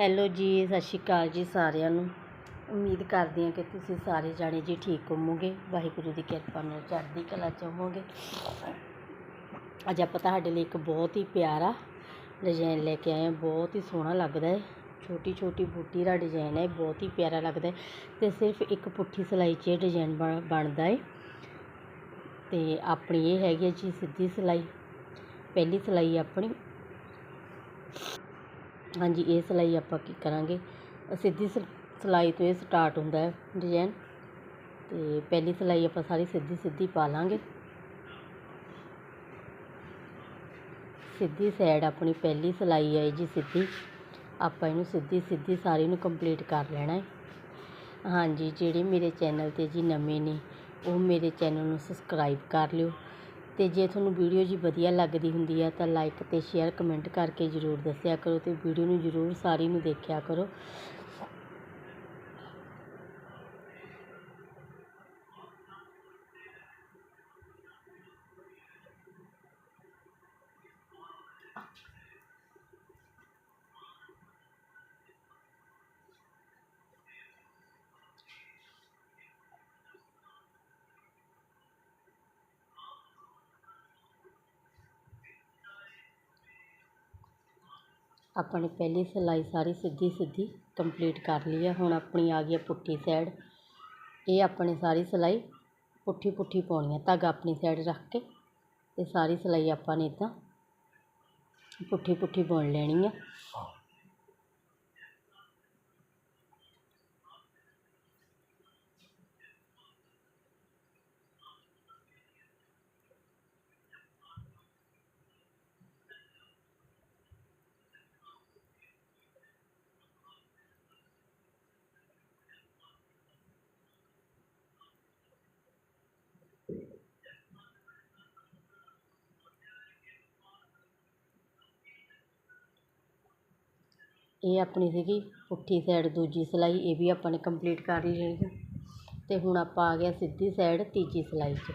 Hello ਜੀ, ਸਤਿ ਸ਼੍ਰੀ ਅਕਾਲ ਜੀ ਸਾਰਿਆਂ ਨੂੰ। ਉਮੀਦ ਕਰਦੀ ਹਾਂ ਕਿ ਤੁਸੀਂ ਸਾਰੇ ਜਾਣੇ ਜੀ ਠੀਕ ਹੋਵੋਗੇ। ਵਾਹਿਗੁਰੂ ਦੀ ਕਿਰਪਾ ਨਾਲ ਚੜ੍ਹਦੀ ਕਲਾ ਚ ਹੋਵੋਗੇ। ਅੱਜ ਆਪਾਂ ਤੁਹਾਡੇ ਲਈ ਇੱਕ ਬਹੁਤ ਹੀ ਪਿਆਰਾ ਡਿਜ਼ਾਈਨ ਲੈ ਕੇ ਆਏ ਹਾਂ। ਬਹੁਤ ਹੀ ਸੋਹਣਾ ਲੱਗਦਾ ਹੈ। ਛੋਟੀ ਛੋਟੀ ਬੂਟੀ ਦਾ ਡਿਜ਼ਾਈਨ ਹੈ। ਬਹੁਤ ਹੀ ਪਿਆਰਾ ਲੱਗਦਾ ਹੈ। ਅਤੇ ਸਿਰਫ ਇੱਕ ਪੁੱਠੀ ਸਿਲਾਈ 'ਚ ਇਹ ਡਿਜ਼ਾਈਨ ਬਣ, ਬਣਦਾ ਹੈ। ਅਤੇ ਆਪਣੀ ਇਹ ਹੈਗੀ ਹੈ ਜੀ ਸਿੱਧੀ ਸਿਲਾਈ। ਪਹਿਲੀ ਸਿਲਾਈ ਆਪਣੀ। ਹਾਂਜੀ, ਇਹ ਸਿਲਾਈ ਆਪਾਂ ਕੀ ਕਰਾਂਗੇ? ਸਿੱਧੀ ਸ- ਸਿਲਾਈ ਤੋਂ ਇਹ ਸਟਾਰਟ ਹੁੰਦਾ ਹੈ ਡਿਜ਼ਾਈਨ ਅਤੇ ਪਹਿਲੀ ਸਿਲਾਈ ਆਪਾਂ ਸਾਰੀ ਸਿੱਧੀ ਸਿੱਧੀ ਪਾ ਲਾਂਗੇ। ਸਿੱਧੀ ਸਾਈਡ ਆਪਣੀ ਪਹਿਲੀ ਸਿਲਾਈ ਹੈ ਜੀ ਸਿੱਧੀ। ਆਪਾਂ ਇਹਨੂੰ ਸਿੱਧੀ ਸਿੱਧੀ ਸਾਰੀ ਨੂੰ ਕੰਪਲੀਟ ਕਰ ਲੈਣਾ ਹੈ। ਹਾਂਜੀ, ਜਿਹੜੇ ਮੇਰੇ ਚੈਨਲ 'ਤੇ ਜੀ ਨਵੇਂ ਨੇ, ਉਹ ਮੇਰੇ ਚੈਨਲ ਨੂੰ ਸਬਸਕ੍ਰਾਈਬ ਕਰ ਲਿਓ। ਅਤੇ ਜੇ ਤੁਹਾਨੂੰ ਵੀਡੀਓ ਜੀ ਵਧੀਆ ਲੱਗਦੀ ਹੁੰਦੀ ਹੈ ਤਾਂ ਲਾਈਕ ਅਤੇ ਸ਼ੇਅਰ ਕਮੈਂਟ ਕਰਕੇ ਜ਼ਰੂਰ ਦੱਸਿਆ ਕਰੋ ਅਤੇ ਵੀਡੀਓ ਨੂੰ ਜ਼ਰੂਰ ਸਾਰੀ ਨੂੰ ਦੇਖਿਆ ਕਰੋ। ਆਪਾਂ ਨੇ ਪਹਿਲੀ ਸਿਲਾਈ ਸਾਰੀ ਸਿੱਧੀ ਸਿੱਧੀ ਕੰਪਲੀਟ ਕਰ ਲਈ ਹੈ ਹੁਣ ਆਪਣੀ ਆ ਗਈ ਹੈ ਪੁੱਠੀ ਸਾਈਡ ਇਹ ਆਪਣੇ ਸਾਰੀ ਸਿਲਾਈ ਪੁੱਠੀ ਪੁੱਠੀ ਪਾਉਣੀ ਹੈ ਧਾਗਾ ਆਪਣੀ ਸਾਈਡ ਰੱਖ ਕੇ ਤੇ ਸਾਰੀ ਸਿਲਾਈ ਆਪਾਂ ਨੇ ਇੱਦਾਂ ਪੁੱਠੀ ਪੁੱਠੀ ਬੁਣ ਲੈਣੀ ਆ। ਇਹ ਆਪਣੀ ਸੀਗੀ, ਪੁੱਠੀ ਸਾਈਡ ਦੂਜੀ ਸਿਲਾਈ, ਇਹ ਵੀ ਆਪਾਂ ਨੇ ਕੰਪਲੀਟ ਕਰ ਲਈ ਹੈ ਅਤੇ ਹੁਣ ਆਪਾਂ ਆ ਗਿਆ ਸਿੱਧੀ ਸਾਈਡ ਤੀਜੀ ਸਿਲਾਈ 'ਚ।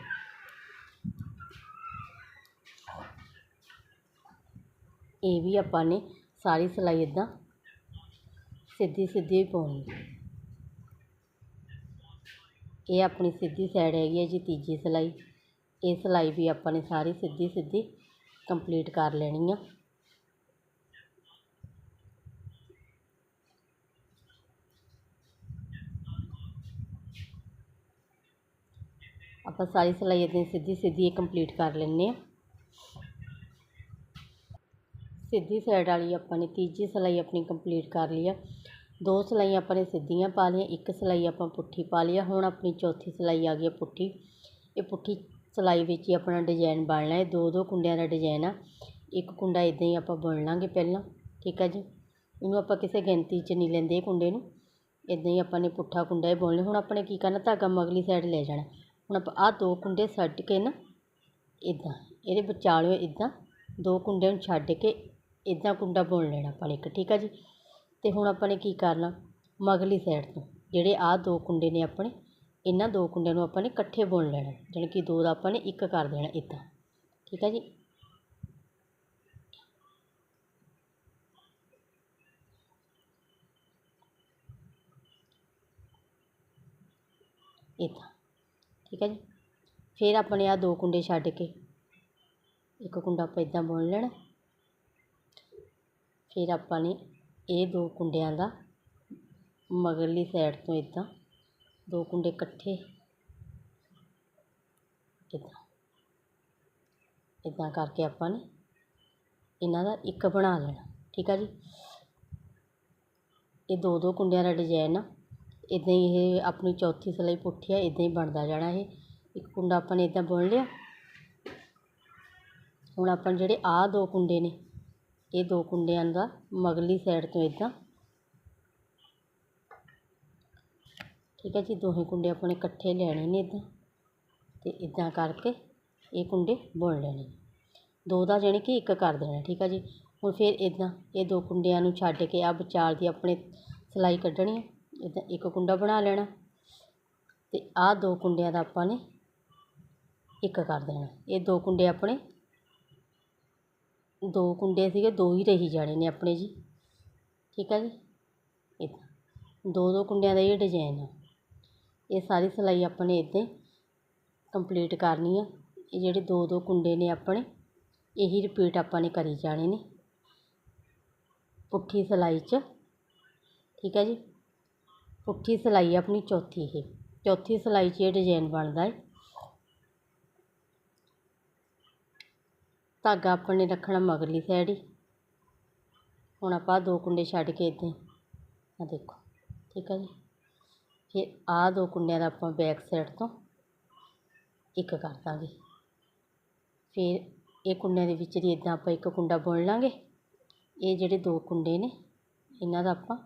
ਇਹ ਵੀ ਆਪਾਂ ਨੇ ਸਾਰੀ ਸਿਲਾਈ ਇਦਾਂ ਸਿੱਧੀ ਸਿੱਧੀ ਪਾਉਣੀ। ਇਹ ਆਪਣੀ ਸਿੱਧੀ ਸਾਈਡ ਹੈਗੀ ਹੈ ਜੀ ਤੀਜੀ ਸਿਲਾਈ। ਇਹ ਸਿਲਾਈ ਵੀ ਆਪਾਂ ਨੇ ਸਾਰੀ ਸਿੱਧੀ ਸਿੱਧੀ ਕੰਪਲੀਟ ਕਰ ਲੈਣੀ ਆ। ਆਪਾਂ ਸਾਰੀ ਸਿਲਾਈ ਇੱਦਾਂ ਸਿੱਧੀ ਸਿੱਧੀ ਕੰਪਲੀਟ ਕਰ ਲੈਂਦੇ ਹਾਂ। ਸਿੱਧੀ ਸਾਈਡ ਵਾਲੀ ਆਪਾਂ ਨੇ ਤੀਜੀ ਸਿਲਾਈ ਆਪਣੀ ਕੰਪਲੀਟ ਕਰ ਲਈ ਆ। ਦੋ ਸਿਲਾਈਆਂ ਆਪਾਂ ਨੇ ਸਿੱਧੀਆਂ ਪਾ ਲਈਆਂ, ਇੱਕ ਸਿਲਾਈ ਆਪਾਂ ਪੁੱਠੀ ਪਾ ਲਈ ਆ। ਹੁਣ ਆਪਣੀ ਚੌਥੀ ਸਿਲਾਈ ਆ ਗਈ ਆ ਪੁੱਠੀ। ਇਹ ਪੁੱਠੀ ਸਿਲਾਈ ਵਿੱਚ ਹੀ ਆਪਣਾ ਡਿਜ਼ਾਈਨ ਬਣਨਾ ਹੈ ਦੋ ਦੋ ਕੁੰਡਿਆਂ ਦਾ ਡਿਜ਼ਾਈਨ ਆ। ਇੱਕ ਕੁੰਡਾ ਇਦਾਂ ਹੀ ਆਪਾਂ ਬੁਣ ਲਾਂਗੇ ਪਹਿਲਾਂ, ਠੀਕ ਆ ਜੀ? ਇਹਨੂੰ ਆਪਾਂ ਕਿਸੇ ਗਿਣਤੀ 'ਚ ਨਹੀਂ ਲੈਂਦੇ ਇਹ ਕੁੰਡੇ ਨੂੰ। ਇਦਾਂ ਹੀ ਆਪਾਂ ਨੇ ਪੁੱਠਾ ਕੁੰਡਾ ਹੀ ਬੁਣ ਲਿਆ। ਹੁਣ ਆਪਾਂ ਨੇ ਕੀ ਕਰਨਾ, ਧਾਗਾ ਮਗਲੀ ਸਾਈਡ ਲੈ ਜਾਣਾ। ਹੁਣ ਆਪਾਂ ਆਹ ਦੋ ਕੁੰਡੇ ਛੱਡ ਕੇ ਨਾ ਇੱਦਾਂ ਇਹਦੇ ਵਿਚਾਲਿਓ ਇੱਦਾਂ ਦੋ ਕੁੰਡਿਆਂ ਨੂੰ ਛੱਡ ਕੇ ਇੱਦਾਂ ਕੁੰਡਾ ਬੁਣ ਲੈਣਾ ਆਪਾਂ ਨੇ ਇੱਕ, ਠੀਕ ਆ ਜੀ? ਅਤੇ ਹੁਣ ਆਪਾਂ ਨੇ ਕੀ ਕਰਨਾ? ਮਗਲੀ ਸਾਈਡ ਤੋਂ, ਜਿਹੜੇ ਆਹ ਦੋ ਕੁੰਡੇ ਨੇ ਆਪਣੇ ਇਹਨਾਂ ਦੋ ਕੁੰਡਿਆਂ ਨੂੰ ਆਪਾਂ ਨੇ ਇਕੱਠੇ ਬੁਣ ਲੈਣਾ, ਜਾਣੀ ਕਿ ਦੋ ਦਾ ਆਪਾਂ ਨੇ ਇੱਕ ਕਰ ਦੇਣਾ ਇੱਦਾਂ ਠੀਕ ਆ ਜੀ? ਇੱਦਾਂ ਠੀਕ ਹੈ ਜੀ। ਫਿਰ ਆਪਣੇ ਆ ਦੋ ਕੁੰਡੇ ਛੱਡ ਕੇ, ਇੱਕ ਕੁੰਡਾ ਆਪਾਂ ਇਦਾਂ ਬੁਣ ਲੈਣਾ। ਫਿਰ ਆਪਾਂ ਨੇ ਇਹ ਦੋ ਕੁੰਡਿਆਂ ਦਾ ਮਗਰਲੀ ਸਾਈਡ ਤੋਂ ਇਦਾਂ ਦੋ ਕੁੰਡੇ ਇਕੱਠੇ, ਇਦਾਂ ਇਦਾਂ ਕਰਕੇ ਆਪਾਂ ਨੇ ਇਹਨਾਂ ਦਾ ਇੱਕ ਬਣਾ ਲੈਣਾ। ਠੀਕ ਆ ਜੀ। ਇਹ ਦੋ ਦੋ ਕੁੰਡਿਆਂ ਦਾ ਡਿਜ਼ਾਈਨ ਆ। ਇੱਦਾਂ ਹੀ ਇਹ ਆਪਣੀ ਚੌਥੀ ਸਿਲਾਈ ਪੁੱਠੀ ਆ ਇੱਦਾਂ ਹੀ ਬਣਦਾ ਜਾਣਾ ਇਹ। ਇੱਕ ਕੁੰਡਾ ਆਪਾਂ ਨੇ ਇੱਦਾਂ ਬੁਣ ਲਿਆ। ਹੁਣ ਆਪਾਂ ਜਿਹੜੇ ਆਹ ਦੋ ਕੁੰਡੇ ਨੇ, ਇਹ ਦੋ ਕੁੰਡਿਆਂ ਦਾ ਮਗਲੀ ਸਾਈਡ ਤੋਂ ਇੱਦਾਂ ਠੀਕ ਹੈ ਜੀ, ਦੋਹੇ ਕੁੰਡੇ ਆਪਾਂ ਨੇ ਇਕੱਠੇ ਲੈਣੇ ਨੇ ਇੱਦਾਂ ਅਤੇ ਇਦਾਂ ਕਰਕੇ ਇਹ ਕੁੰਡੇ ਬੁਣ ਲੈਣੇ। ਦੋ ਦਾ ਜਾਣੀ ਕਿ ਇੱਕ ਕਰ ਦੇਣਾ, ਠੀਕ ਆ ਜੀ। ਹੁਣ ਫਿਰ ਇਦਾਂ ਇਹ ਦੋ ਕੁੰਡਿਆਂ ਨੂੰ ਛੱਡ ਕੇ ਆ ਵਿਚਾਲ ਦੀ ਆਪਣੇ ਸਿਲਾਈ ਕੱਢਣੀ ਹੈ ਇੱਦਾਂ ਇੱਕ ਕੁੰਡਾ ਬਣਾ ਲੈਣਾ ਅਤੇ ਆਹ ਦੋ ਕੁੰਡਿਆਂ ਦਾ ਆਪਾਂ ਨੇ ਇੱਕ ਕਰ ਦੇਣਾ। ਇਹ ਦੋ ਕੁੰਡੇ ਆਪਣੇ ਦੋ ਕੁੰਡੇ ਸੀਗੇ, ਦੋ ਹੀ ਰਹੀ ਜਾਣੇ ਨੇ ਆਪਣੇ ਜੀ। ਠੀਕ ਹੈ ਜੀ? ਇੱਦਾਂ ਦੋ ਦੋ ਕੁੰਡਿਆਂ ਦਾ ਇਹ ਡਿਜ਼ਾਈਨ ਆ। ਇਹ ਸਾਰੀ ਸਿਲਾਈ ਆਪਾਂ ਨੇ ਇੱਦਾਂ ਕੰਪਲੀਟ ਕਰਨੀ ਆ। ਇਹ ਜਿਹੜੇ ਦੋ ਦੋ ਕੁੰਡੇ ਨੇ ਆਪਣੇ, ਇਹੀ ਰਿਪੀਟ ਆਪਾਂ ਨੇ ਕਰੀ ਜਾਣੇ ਨੇ। ਪੁੱਠੀ ਸਿਲਾਈ 'ਚ। ਠੀਕ ਹੈ ਜੀ? ਪੁੱਠੀ ਸਿਲਾਈ ਆਪਣੀ, ਚੌਥੀ ਇਹ ਚੌਥੀ ਸਿਲਾਈ 'ਚ ਇਹ ਡਿਜ਼ਾਈਨ ਬਣਦਾ ਹੈ ਧਾਗਾ ਆਪਾਂ ਨੇ ਰੱਖਣਾ ਮਗਰਲੀ ਸਾਈਡ ਹੀ। ਹੁਣ ਆਪਾਂ ਦੋ ਕੁੰਡੇ ਛੱਡ ਕੇ ਇੱਦਾਂ ਆ ਦੇਖੋ, ਠੀਕ ਹੈ ਜੀ? ਫਿਰ ਆਹ ਦੋ ਕੁੰਡਿਆਂ ਦਾ ਆਪਾਂ ਬੈਕ ਸਾਈਡ ਤੋਂ ਇੱਕ ਕਰ ਦਾਂਗੇ। ਫਿਰ ਇਹ ਕੁੰਡਿਆਂ ਦੇ ਵਿੱਚ ਦੀ ਇੱਦਾਂ ਆਪਾਂ ਇੱਕ ਕੁੰਡਾ ਬੁਣ ਲਾਂਗੇ। ਇਹ ਜਿਹੜੇ ਦੋ ਕੁੰਡੇ ਨੇ, ਇਹਨਾਂ ਦਾ ਆਪਾਂ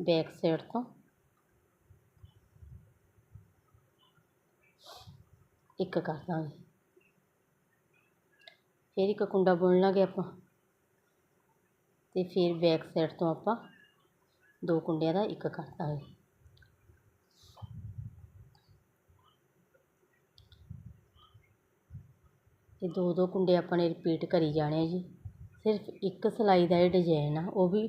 ਬੈਕ ਸਾਈਡ ਤੋਂ। ਇੱਕ ਕਰ ਦਾਂਗੇ। ਫਿਰ ਇੱਕ ਕੁੰਡਾ ਬੁਣ ਲਾਂਗੇ ਆਪਾਂ। ਤੇ ਫਿਰ ਬੈਕ ਸਾਈਡ ਤੋਂ ਆਪਾਂ ਦੋ ਕੁੰਡਿਆਂ ਦਾ ਇੱਕ ਕਰ ਦਾਂਗੇ। ਇਹ ਦੋ ਦੋ ਕੁੰਡੇ ਆਪਾਂ ਨੇ ਰਿਪੀਟ ਕਰੀ ਜਾਣੇ ਆ ਜੀ। ਸਿਰਫ ਇੱਕ ਸਿਲਾਈ ਦਾ ਇਹ ਡਿਜ਼ਾਈਨ ਆ, ਉਹ ਵੀ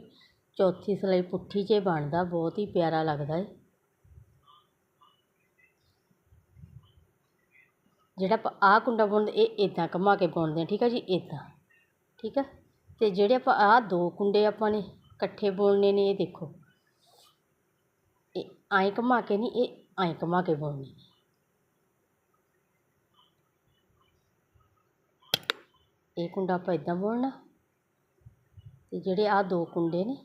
ਚੌਥੀ ਸਿਲਾਈ ਪੁੱਠੀ 'ਚ ਬਣਦਾ ਬਹੁਤ ਹੀ ਪਿਆਰਾ ਲੱਗਦਾ ਹੈ ਜਿਹੜਾ ਆਪਾਂ ਆਹ ਕੁੰਡਾ ਬੁਣਦੇ ਇਹ ਇਦਾਂ ਘੁਮਾ ਕੇ ਬੁਣਦੇ ਆ ਠੀਕ ਆ ਜੀ ਇਦਾਂ ਠੀਕ ਆ ਤੇ ਜਿਹੜੇ ਆਪਾਂ ਆਹ ਦੋ ਕੁੰਡੇ ਆਪਾਂ ਨੇ ਇਕੱਠੇ ਬੁਣਨੇ ਨੇ ਇਹ ਦੇਖੋ ਇਹ ਐਂ ਘੁਮਾ ਕੇ ਨਹੀਂ ਇਹ ਐਂ ਘੁਮਾ ਕੇ ਬੁਣਨੇ ਨੇ ਇਹ ਕੁੰਡਾ ਆਪਾਂ ਇਦਾਂ ਬੁਣਨਾ ਤੇ ਜਿਹੜੇ ਆਹ ਦੋ ਕੁੰਡੇ ਨੇ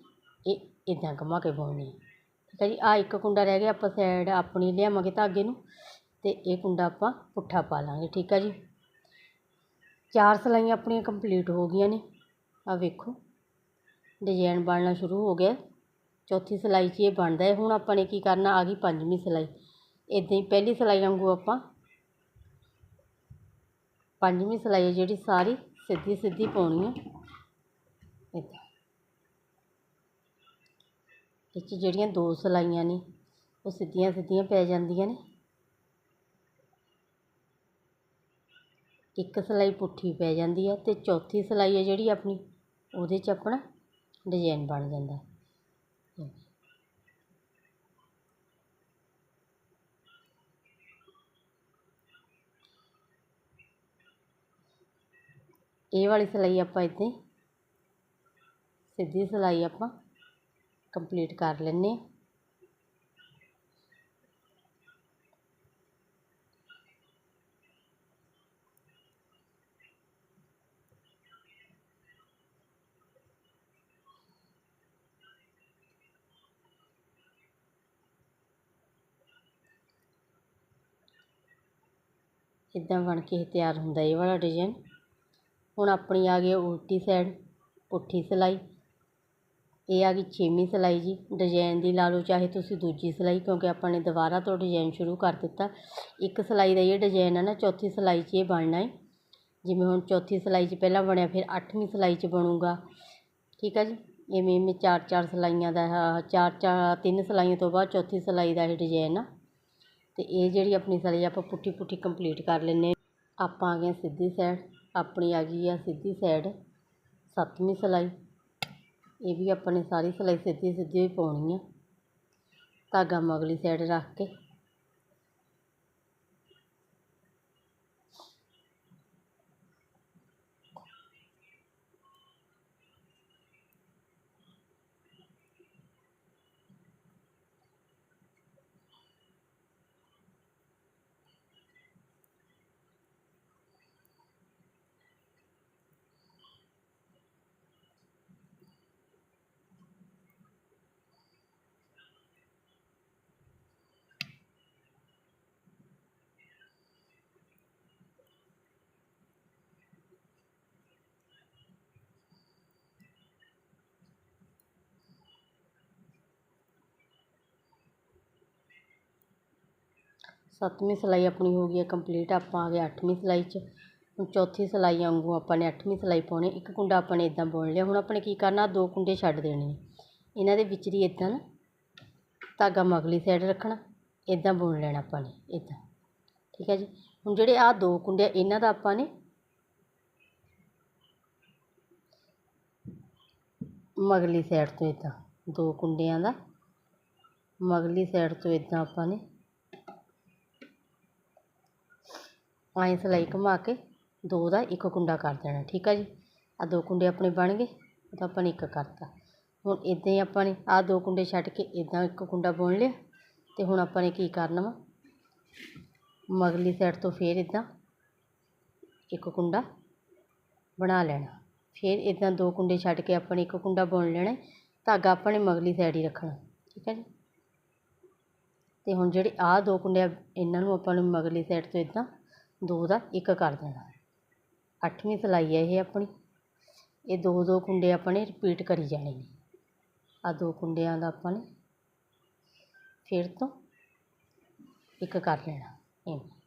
ਇਹ ਇੱਦਾਂ ਘੁੰਮਾ ਕੇ ਬੁਣਨੇ ਆ ਠੀਕ ਹੈ ਜੀ, ਆਹ ਇੱਕ ਕੁੰਡਾ ਰਹਿ ਗਿਆ, ਆਪਾਂ ਸਾਈਡ ਆਪਣੀ ਲਿਆਵਾਂਗੇ ਧਾਗੇ ਨੂੰ ਅਤੇ ਇਹ ਕੁੰਡਾ ਆਪਾਂ ਪੁੱਠਾ ਪਾ ਲਾਂਗੇ, ਠੀਕ ਹੈ ਜੀ। ਚਾਰ ਸਿਲਾਈਆਂ ਆਪਣੀਆਂ ਕੰਪਲੀਟ ਹੋ ਗਈਆਂ ਨੇ। ਆਹ ਵੇਖੋ ਡਿਜ਼ਾਈਨ ਬਣਨਾ ਸ਼ੁਰੂ ਹੋ ਗਿਆ। ਚੌਥੀ ਸਿਲਾਈ 'ਚ ਇਹ ਬਣਦਾ ਹੈ। ਹੁਣ ਆਪਾਂ ਨੇ ਕੀ ਕਰਨਾ, ਆ ਗਈ ਪੰਜਵੀਂ ਸਿਲਾਈ। ਇਦਾਂ ਹੀ ਪਹਿਲੀ ਸਿਲਾਈ ਵਾਂਗੂ ਆਪਾਂ ਪੰਜਵੀਂ ਸਿਲਾਈ ਹੈ ਜਿਹੜੀ ਸਾਰੀ ਸਿੱਧੀ ਸਿੱਧੀ ਪਾਉਣੀ ਹੈ ਇੱਦਾਂ ਇਹ 'ਚ ਜਿਹੜੀਆਂ ਦੋ ਸਿਲਾਈਆਂ ਨੇ, ਉਹ ਸਿੱਧੀਆਂ ਸਿੱਧੀਆਂ ਪੈ ਜਾਂਦੀਆਂ ਨੇ। ਇੱਕ ਸਿਲਾਈ ਪੁੱਠੀ ਪੈ ਜਾਂਦੀ ਹੈ ਤੇ ਚੌਥੀ ਸਿਲਾਈ ਹੈ ਜਿਹੜੀ ਆਪਣੀ, ਉਹਦੇ 'ਚ ਆਪਣਾ ਡਿਜ਼ਾਈਨ ਬਣ ਜਾਂਦਾ। ਇਹ ਵਾਲੀ ਸਿਲਾਈ ਆਪਾਂ ਇੱਥੇ, ਸਿੱਧੀ ਸਿਲਾਈ ਆਪਾਂ ਕੰਪਲੀਟ ਕਰ ਲੈਂਦੇ ਹਾਂ। ਇੱਦਾਂ ਬਣ ਕੇ ਇਹ ਤਿਆਰ ਹੁੰਦਾ ਇਹ ਵਾਲਾ ਡਿਜ਼ਾਈਨ ਹੁਣ ਆਪਣੀ ਆ ਗਈ ਉਲਟੀ ਸਾਈਡ ਪੁੱਠੀ ਸਿਲਾਈ। ਇਹ ਆ ਗਈ ਛੇਵੀਂ ਸਿਲਾਈ ਜੀ ਡਿਜ਼ਾਈਨ ਦੀ ਲਾ ਲਓ, ਚਾਹੇ ਤੁਸੀਂ ਦੂਜੀ ਸਿਲਾਈ, ਕਿਉਂਕਿ ਆਪਾਂ ਨੇ ਦੁਬਾਰਾ ਤੋਂ ਡਿਜ਼ਾਈਨ ਸ਼ੁਰੂ ਕਰ ਦਿੱਤਾ। ਇੱਕ ਸਿਲਾਈ ਦਾ ਇਹ ਡਿਜ਼ਾਈਨ ਹੈ ਨਾ, ਚੌਥੀ ਸਿਲਾਈ 'ਚ ਇਹ ਬਣਨਾ ਹੈ ਜਿਵੇਂ ਹੁਣ ਚੌਥੀ ਸਿਲਾਈ 'ਚ ਪਹਿਲਾਂ ਬਣਿਆ, ਫਿਰ ਅੱਠਵੀਂ ਸਿਲਾਈ 'ਚ ਬਣੂਗਾ। ਠੀਕ ਆ ਜੀ? ਇਵੇਂ ਇਵੇਂ ਚਾਰ ਚਾਰ ਸਿਲਾਈਆਂ ਦਾ ਚਾਰ ਚਾਰ, ਤਿੰਨ ਸਿਲਾਈਆਂ ਤੋਂ ਬਾਅਦ ਚੌਥੀ ਸਿਲਾਈ ਦਾ ਇਹ ਡਿਜ਼ਾਈਨ ਆ। ਤੇ ਇਹ ਜਿਹੜੀ ਆਪਣੀ ਸਿਲਾਈ ਆਪਾਂ ਪੁੱਠੀ ਪੁੱਠੀ ਕੰਪਲੀਟ ਕਰ ਲੈਂਦੇ ਆਪਾਂ ਆ ਗਏ ਸਿੱਧੀ ਸਾਈਡ ਆਪਣੀ ਆ ਗਈ ਆ ਸਿੱਧੀ ਸਾਈਡ ਸੱਤਵੀਂ ਸਿਲਾਈ। ਇਹ ਵੀ ਆਪਾਂ ਨੇ ਸਾਰੀ ਸਿਲਾਈ ਸਿੱਧੀ ਸਿੱਧੀ ਹੀ ਪਾਉਣੀ ਆ। ਧਾਗਾ ਮਗਲੀ ਸਾਈਡ ਰੱਖ ਕੇ। ਸੱਤਵੀਂ ਸਿਲਾਈ ਆਪਣੀ ਹੋ ਗਈ ਹੈ ਕੰਪਲੀਟ ਆਪਾਂ ਆ ਗਏ ਅੱਠਵੀਂ ਸਿਲਾਈ 'ਚ। ਹੁਣ ਚੌਥੀ ਸਿਲਾਈ ਵਾਂਗੂ ਆਪਾਂ ਨੇ ਅੱਠਵੀਂ ਸਿਲਾਈ ਪਾਉਣੀ, ਇੱਕ ਕੁੰਡਾ ਆਪਾਂ ਨੇ ਇੱਦਾਂ ਬੁਣ ਲਿਆ। ਹੁਣ ਆਪਾਂ ਨੇ ਕੀ ਕਰਨਾ, ਦੋ ਕੁੰਡੇ ਛੱਡ ਦੇਣੇ ਨੇ। ਇਹਨਾਂ ਦੇ ਵਿੱਚ ਦੀ ਇੱਦਾਂ ਨਾ ਧਾਗਾ ਮਗਲੀ ਸਾਈਡ ਰੱਖਣਾ ਇੱਦਾਂ ਬੁਣ ਲੈਣਾ ਆਪਾਂ ਨੇ ਇੱਦਾਂ ਠੀਕ ਹੈ ਜੀ? ਹੁਣ ਜਿਹੜੇ ਆਹ ਦੋ ਕੁੰਡੇ ਇਹਨਾਂ ਦਾ ਆਪਾਂ ਨੇ ਮਗਲੀ ਸਾਈਡ ਤੋਂ ਇੱਦਾਂ ਦੋ ਕੁੰਡਿਆਂ ਦਾ ਮਗਲੀ ਸਾਈਡ ਤੋਂ ਇੱਦਾਂ ਆਪਾਂ ਨੇ ਐਂ ਸਿਲਾਈ ਘੁਮਾ ਕੇ ਦੋ ਦਾ ਇੱਕ ਕੁੰਡਾ ਕਰ ਦੇਣਾ, ਠੀਕ ਆ ਜੀ? ਆਹ ਦੋ ਕੁੰਡੇ ਆਪਣੇ ਬਣ ਗਏ, ਉਹ ਤਾਂ ਆਪਾਂ ਨੇ ਇੱਕ ਕਰਤਾ। ਹੁਣ ਇੱਦਾਂ ਹੀ ਆਪਾਂ ਨੇ ਆਹ ਦੋ ਕੁੰਡੇ ਛੱਡ ਕੇ ਇੱਦਾਂ ਇੱਕ ਕੁੰਡਾ ਬੁਣ ਲਿਆ ਅਤੇ ਹੁਣ ਆਪਾਂ ਨੇ ਕੀ ਕਰਨਾ ਵਾ? ਮਗਲੀ ਸਾਈਡ ਤੋਂ ਫੇਰ ਇੱਦਾਂ ਇੱਕ ਕੁੰਡਾ ਬਣਾ ਲੈਣਾ। ਫਿਰ ਇਦਾਂ ਦੋ ਕੁੰਡੇ ਛੱਡ ਕੇ ਆਪਾਂ ਨੇ ਇੱਕ ਕੁੰਡਾ ਬੁਣ ਲੈਣਾ, ਧਾਗਾ ਆਪਾਂ ਨੇ ਮਗਲੀ ਸਾਈਡ ਹੀ ਰੱਖਣਾ, ਠੀਕ ਹੈ ਜੀ? ਅਤੇ ਹੁਣ ਜਿਹੜੇ ਆਹ ਦੋ ਕੁੰਡੇ ਆ, ਇਹਨਾਂ ਨੂੰ ਆਪਾਂ ਨੂੰ ਮਗਲੀ ਸਾਈਡ ਤੋਂ ਇਦਾਂ ਦੋ ਦਾ, ਇੱਕ ਕਰ ਦੇਣਾ ਅੱਠਵੀਂ ਸਿਲਾਈ ਹੈ ਇਹ ਆਪਣੀ। ਇਹ ਦੋ ਦੋ ਕੁੰਡੇ ਆਪਾਂ ਨੇ ਰਿਪੀਟ ਕਰੀ ਜਾਣੇ ਨੇ। ਆ ਦੋ ਕੁੰਡਿਆਂ ਦਾ ਆਪਾਂ ਨੇ ਫਿਰ ਤੋਂ ਇੱਕ ਕਰ ਲੈਣਾ। ਇਵੇਂ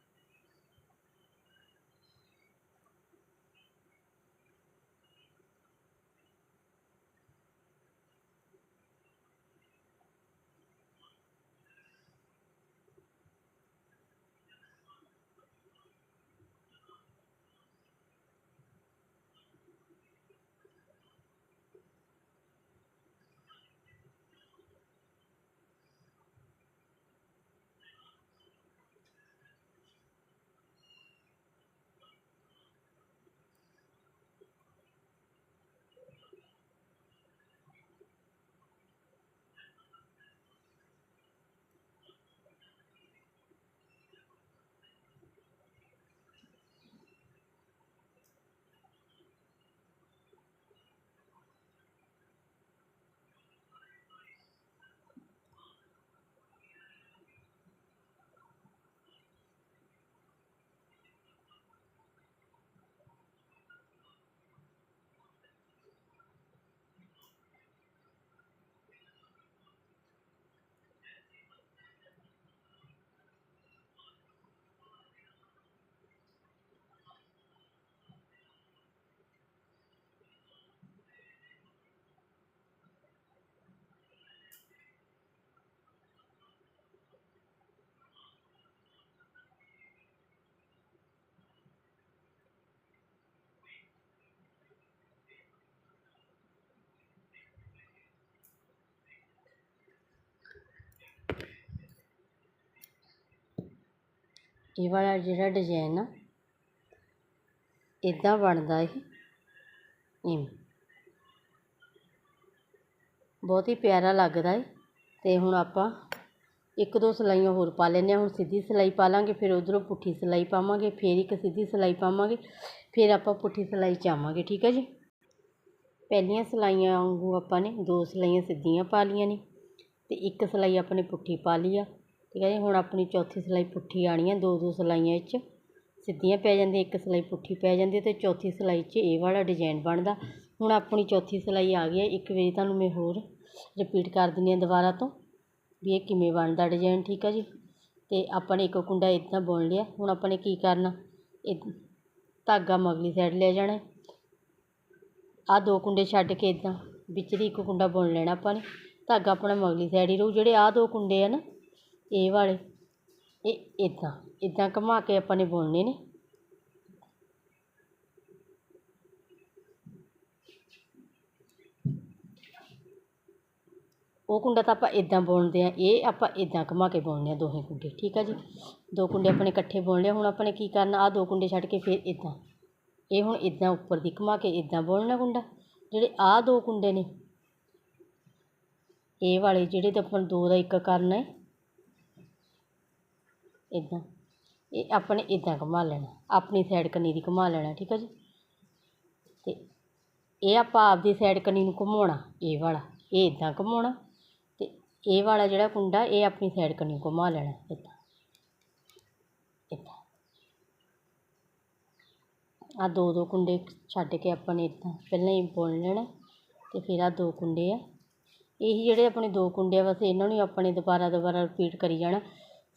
ਇਹ ਵਾਲਾ ਜਿਹੜਾ ਡਿਜ਼ਾਈਨ ਆ ਇਦਾਂ ਬਣਦਾ ਇਹ। ਇਵੇਂ ਬਹੁਤ ਹੀ ਪਿਆਰਾ ਲੱਗਦਾ ਹੈ ਤੇ ਹੁਣ ਆਪਾਂ ਇੱਕ ਦੋ ਸਿਲਾਈਆਂ ਹੋਰ ਪਾ ਲੈਂਦੇ ਹਾਂ। ਹੁਣ ਸਿੱਧੀ ਸਿਲਾਈ ਪਾ ਲਾਂਗੇ, ਫਿਰ ਉਧਰੋਂ ਪੁੱਠੀ ਸਿਲਾਈ ਪਾਵਾਂਗੇ, ਫਿਰ ਇੱਕ ਸਿੱਧੀ ਸਿਲਾਈ ਪਾਵਾਂਗੇ, ਫਿਰ ਆਪਾਂ ਪੁੱਠੀ ਸਿਲਾਈ 'ਚ ਆਵਾਂਗੇ, ਠੀਕ ਹੈ ਜੀ? ਪਹਿਲੀਆਂ ਸਿਲਾਈਆਂ ਵਾਂਗੂ ਆਪਾਂ ਨੇ ਦੋ ਸਿਲਾਈਆਂ ਸਿੱਧੀਆਂ ਪਾ ਲਈਆਂ ਨੇ ਤੇ ਇੱਕ ਸਿਲਾਈ ਆਪਾਂ ਨੇ ਪੁੱਠੀ ਪਾ ਲਈ ਆ। ਠੀਕ ਹੈ ਜੀ, ਹੁਣ ਆਪਣੀ ਚੌਥੀ ਸਿਲਾਈ ਪੁੱਠੀ ਆਣੀ ਹੈ, ਦੋ ਦੋ ਸਿਲਾਈਆਂ ਵਿੱਚ ਸਿੱਧੀਆਂ ਪੈ ਜਾਂਦੀਆਂ, ਇੱਕ ਸਿਲਾਈ ਪੁੱਠੀ ਪੈ ਜਾਂਦੀ ਤੇ ਚੌਥੀ ਸਿਲਾਈ 'ਚ ਇਹ ਵਾਲਾ ਡਿਜ਼ਾਈਨ ਬਣਦਾ। ਹੁਣ ਆਪਣੀ ਚੌਥੀ ਸਿਲਾਈ ਆ ਗਈ ਹੈ, ਇੱਕ ਵਾਰੀ ਤੁਹਾਨੂੰ ਮੈਂ ਹੋਰ ਰਿਪੀਟ ਕਰ ਦਿੰਦੀ ਹਾਂ ਦੁਬਾਰਾ ਤੋਂ ਵੀ ਇਹ ਕਿਵੇਂ ਬਣਦਾ ਡਿਜ਼ਾਈਨ, ਠੀਕ ਆ ਜੀ। ਤੇ ਆਪਾਂ ਨੇ ਇੱਕ ਕੁੰਡਾ ਇੱਦਾਂ ਬੁਣ ਲਿਆ, ਹੁਣ ਆਪਾਂ ਨੇ ਕੀ ਕਰਨਾ, ਇਹ ਧਾਗਾ ਮਗਲੀ ਸਾਈਡ ਲੈ ਜਾਣਾ ਆਹ ਦੋ ਕੁੰਡੇ ਛੱਡ ਕੇ ਇੱਦਾਂ ਵਿੱਚ ਦੀ ਇੱਕ ਕੁੰਡਾ ਬੁਣ ਲੈਣਾ ਆਪਾਂ ਨੇ, ਧਾਗਾ ਆਪਣਾ ਮਗਲੀ ਸਾਈਡ ਹੀ ਰਹੂ, ਜਿਹੜੇ ਆਹ ਦੋ ਕੁੰਡੇ ਆ ਨਾ ਇਹ ਵਾਲੇ ਇਹ ਇੱਦਾਂ ਇੱਦਾਂ ਘੁਮਾ ਕੇ ਆਪਾਂ ਨੇ ਬੁਣਨੇ ਨੇ ਉਹ ਕੁੰਡਾ ਤਾਂ ਆਪਾਂ ਇੱਦਾਂ ਬੁਣਦੇ ਆ ਇਹ ਆਪਾਂ ਇੱਦਾਂ ਘੁਮਾ ਕੇ ਬੁਣਨੇ ਆ ਦੋਹੇ ਕੁੰਡੇ ਠੀਕ ਆ ਜੀ ਦੋ ਕੁੰਡੇ ਆਪਣੇ ਇਕੱਠੇ ਬੁਣ ਲਿਆ ਹੁਣ ਆਪਾਂ ਨੇ ਕੀ ਕਰਨਾ ਆਹ ਦੋ ਕੁੰਡੇ ਛੱਡ ਕੇ ਫਿਰ ਇੱਦਾਂ ਇਹ ਹੁਣ ਇੱਦਾਂ ਉੱਪਰ ਦੀ ਘੁਮਾ ਕੇ ਇੱਦਾਂ ਬੁਣਨਾ ਕੁੰਡਾ ਜਿਹੜੇ ਆਹ ਦੋ ਕੁੰਡੇ ਨੇ ਇਹ ਵਾਲੇ ਜਿਹੜੇ ਤਾਂ ਆਪਾਂ ਦੋ ਦਾ ਇੱਕ ਕਰਨਾ ਹੈ ਇੱਦਾਂ ਇਹ ਆਪਣੇ ਇੱਦਾਂ ਘੁਮਾ ਲੈਣਾ। ਆਪਣੀ ਸਾਈਡ ਕੰਨੀ ਦੀ ਘੁਮਾ ਲੈਣਾ, ਠੀਕ ਹੈ ਜੀ? ਤੇ ਇਹ ਆਪਾਂ ਆਪਦੀ ਸਾਈਡ ਕਨੀ ਨੂੰ ਘੁਮਾਉਣਾ, ਇਹ ਵਾਲਾ। ਇਹ ਇੱਦਾਂ ਘੁਮਾਉਣਾ ਤੇ ਇਹ ਵਾਲਾ ਜਿਹੜਾ ਕੁੰਡਾ, ਇਹ ਆਪਣੀ ਸਾਈਡ ਕਨੀ ਘੁਮਾ ਲੈਣਾ ਇੱਦਾਂ ਇੱਦਾਂ ਆ ਦੋ ਦੋ ਕੁੰਡੇ ਛੱਡ ਕੇ ਆਪਾਂ ਨੇ ਇੱਦਾਂ ਪਹਿਲਾਂ ਹੀ ਬੁਣ ਲੈਣਾ ਤੇ ਫਿਰ ਆ ਦੋ ਕੁੰਡੇ ਆ। ਇਹੀ ਜਿਹੜੇ ਆਪਣੇ ਦੋ ਕੁੰਡੇ ਆ, ਬਸ ਇਹਨਾਂ ਨੂੰ ਹੀ ਆਪਾਂ ਨੇ ਦੁਬਾਰਾ ਦੁਬਾਰਾ ਰਿਪੀਟ ਕਰੀ ਜਾਣਾ।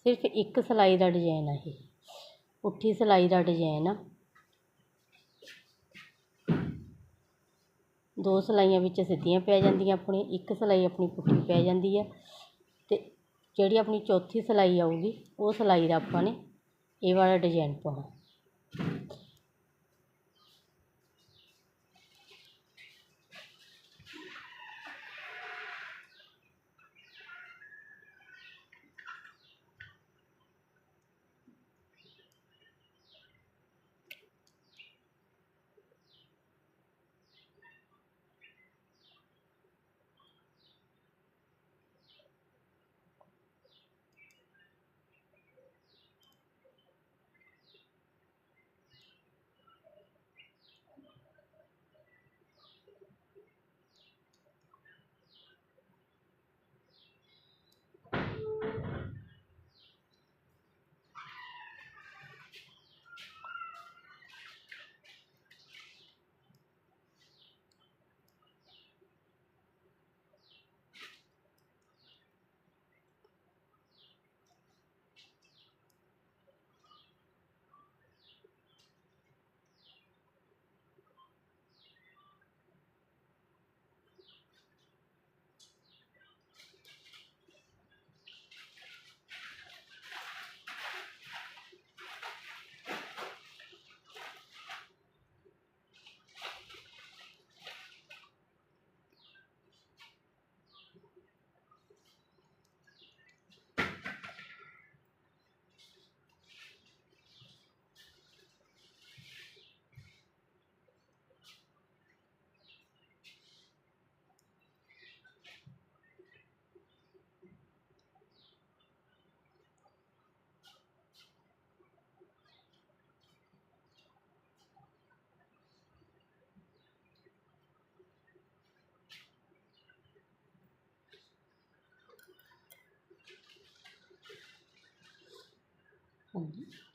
ਸਿਰਫ ਇੱਕ ਸਿਲਾਈ ਦਾ ਡਿਜ਼ਾਈਨ ਆ ਇਹ। ਪੁੱਠੀ ਸਿਲਾਈ ਦਾ ਡਿਜ਼ਾਈਨ ਆ। ਦੋ ਸਿਲਾਈਆਂ ਵਿੱਚ ਸਿੱਧੀਆਂ ਪੈ ਜਾਂਦੀਆਂ ਆਪਣੀ ਇੱਕ ਸਿਲਾਈ ਆਪਣੀ ਪੁੱਠੀ ਪੈ ਜਾਂਦੀ ਆ ਤੇ ਜਿਹੜੀ ਆਪਣੀ ਚੌਥੀ ਸਿਲਾਈ ਆਊਗੀ, ਉਹ ਸਿਲਾਈ ਦਾ ਆਪਾਂ ਨੇ ਇਹ ਵਾਲਾ ਡਿਜ਼ਾਈਨ ਪਾਉਣਾ।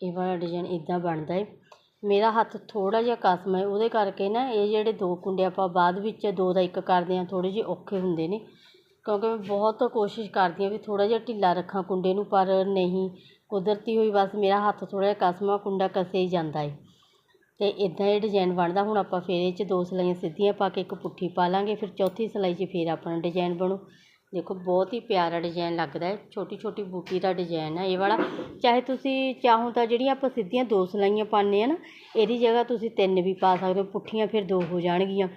ਇਹ ਵਾਲਾ ਡਿਜ਼ਾਈਨ ਇੱਦਾਂ ਬਣਦਾ ਹੈ ਮੇਰਾ ਹੱਥ ਥੋੜ੍ਹਾ ਜਿਹਾ ਕਸਮ ਹੈ, ਉਹਦੇ ਕਰਕੇ ਨਾ ਇਹ ਜਿਹੜੇ ਦੋ ਕੁੰਡੇ ਆਪਾਂ ਬਾਅਦ ਵਿੱਚ ਦੋ ਦਾ ਇੱਕ ਕਰਦੇ ਹਾਂ, ਥੋੜ੍ਹੇ ਜਿਹੇ ਔਖੇ ਹੁੰਦੇ ਨੇ। ਕਿਉਂਕਿ ਮੈਂ ਬਹੁਤ ਕੋਸ਼ਿਸ਼ ਕਰਦੀ ਹਾਂ ਵੀ ਥੋੜ੍ਹਾ ਜਿਹਾ ਢਿੱਲਾ ਰੱਖਾਂ ਕੁੰਡੇ ਨੂੰ, ਪਰ ਨਹੀਂ, ਕੁਦਰਤੀ ਹੋਈ ਬਸ ਮੇਰਾ ਹੱਥ ਥੋੜ੍ਹਾ ਜਿਹਾ ਕਸਮ ਆ, ਕੁੰਡਾ ਕਸੇ ਹੀ ਜਾਂਦਾ ਹੈ ਅਤੇ ਇੱਦਾਂ ਇਹ ਡਿਜ਼ਾਈਨ ਬਣਦਾ, ਹੁਣ ਆਪਾਂ ਫਿਰ ਇਹ 'ਚ ਦੋ ਸਿਲਾਈਆਂ ਸਿੱਧੀਆਂ ਪਾ ਕੇ ਇੱਕ ਪੁੱਠੀ ਪਾ ਲਾਂਗੇ, ਫਿਰ ਚੌਥੀ ਸਿਲਾਈ 'ਚ ਫਿਰ ਆਪਣਾ ਡਿਜ਼ਾਈਨ ਬਣੂ। ਦੇਖੋ ਬਹੁਤ ਹੀ ਪਿਆਰਾ ਡਿਜ਼ਾਈਨ ਲੱਗਦਾ ਹੈ ਛੋਟੀ ਛੋਟੀ ਬੂਟੀ ਦਾ ਡਿਜ਼ਾਈਨ ਹੈ ਇਹ ਵਾਲਾ ਚਾਹੇ ਤੁਸੀਂ ਚਾਹੋ ਤਾਂ ਜਿਹੜੀਆਂ ਆਪਾਂ ਸਿੱਧੀਆਂ ਦੋ ਸਿਲਾਈਆਂ ਪਾਉਂਦੇ ਆ ਨਾ ਇਹਦੀ ਜਗ੍ਹਾ ਤੁਸੀਂ ਤਿੰਨ ਵੀ ਪਾ ਸਕਦੇ ਹੋ ਪੁੱਠੀਆਂ ਫਿਰ ਦੋ ਹੋ ਜਾਣਗੀਆਂ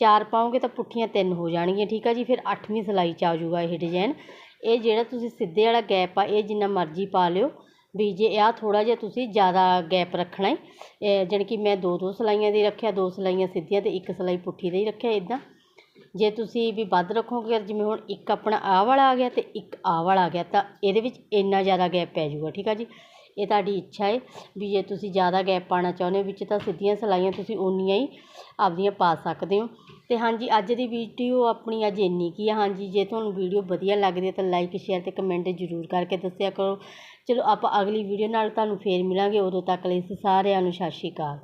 ਚਾਰ ਪਾਓਗੇ ਤਾਂ ਪੁੱਠੀਆਂ ਤਿੰਨ ਹੋ ਜਾਣਗੀਆਂ ਠੀਕ ਆ ਜੀ ਫਿਰ ਅੱਠਵੀਂ ਸਿਲਾਈ 'ਚ ਆ ਜਾਊਗਾ ਇਹ ਡਿਜ਼ਾਈਨ ਇਹ ਜਿਹੜਾ ਤੁਸੀਂ ਸਿੱਧੇ ਵਾਲਾ ਗੈਪ ਆ ਇਹ ਜਿੰਨਾ ਮਰਜ਼ੀ ਪਾ ਲਿਓ ਵੀ ਜੇ ਆਹ ਥੋੜ੍ਹਾ ਜਿਹਾ ਤੁਸੀਂ ਜ਼ਿਆਦਾ ਗੈਪ ਰੱਖਣਾ ਹੈ ਇਹ ਜਾਣੀ ਕਿ ਮੈਂ ਦੋ ਦੋ ਸਿਲਾਈਆਂ ਦੀ ਰੱਖਿਆ ਦੋ ਸਿਲਾਈਆਂ ਸਿੱਧੀਆਂ ਅਤੇ ਇੱਕ ਸਿਲਾਈ ਪੁੱਠੀ ਦਾ ਹੀ ਰੱਖਿਆ ਇੱਦਾਂ ਜੇ ਤੁਸੀਂ ਵੀ ਵੱਧ ਰੱਖੋਗੇ ਜਿਵੇਂ ਹੁਣ ਇੱਕ ਆਪਣਾ ਆਹ ਵਾਲਾ ਆ ਗਿਆ ਅਤੇ ਇੱਕ ਆਹ ਵਾਲਾ ਆ ਗਿਆ, ਤਾਂ ਇਹਦੇ ਵਿੱਚ ਇੰਨਾ ਜ਼ਿਆਦਾ ਗੈਪ ਪੈ ਜਾਊਗਾ, ਠੀਕ ਆ ਜੀ? ਇਹ ਤੁਹਾਡੀ ਇੱਛਾ ਹੈ ਵੀ ਜੇ ਤੁਸੀਂ ਜ਼ਿਆਦਾ ਗੈਪ ਪਾਉਣਾ ਚਾਹੁੰਦੇ ਹੋ, ਵਿੱਚ ਤਾਂ ਸਿੱਧੀਆਂ ਸਿਲਾਈਆਂ ਤੁਸੀਂ ਉਨੀਆਂ ਹੀ ਆਪਦੀਆਂ ਪਾ ਸਕਦੇ ਹੋ। ਅਤੇ ਹਾਂਜੀ, ਅੱਜ ਦੀ ਵੀਡੀਓ ਆਪਣੀ ਅੱਜ ਇੰਨੀ ਕੀ ਆ। ਹਾਂਜੀ, ਜੇ ਤੁਹਾਨੂੰ ਵੀਡੀਓ ਵਧੀਆ ਲੱਗਦੀ ਹੈ ਤਾਂ ਲਾਈਕ ਸ਼ੇਅਰ ਅਤੇ ਕਮੈਂਟ ਜ਼ਰੂਰ ਕਰਕੇ ਦੱਸਿਆ ਕਰੋ। ਚਲੋ, ਆਪਾਂ ਅਗਲੀ ਵੀਡੀਓ ਨਾਲ ਤੁਹਾਨੂੰ ਫੇਰ ਮਿਲਾਂਗੇ। ਉਦੋਂ ਤੱਕ ਲਈ ਸਾਰਿਆਂ ਨੂੰ ਸਤਿ ਸ਼੍ਰੀ ਅਕਾਲ।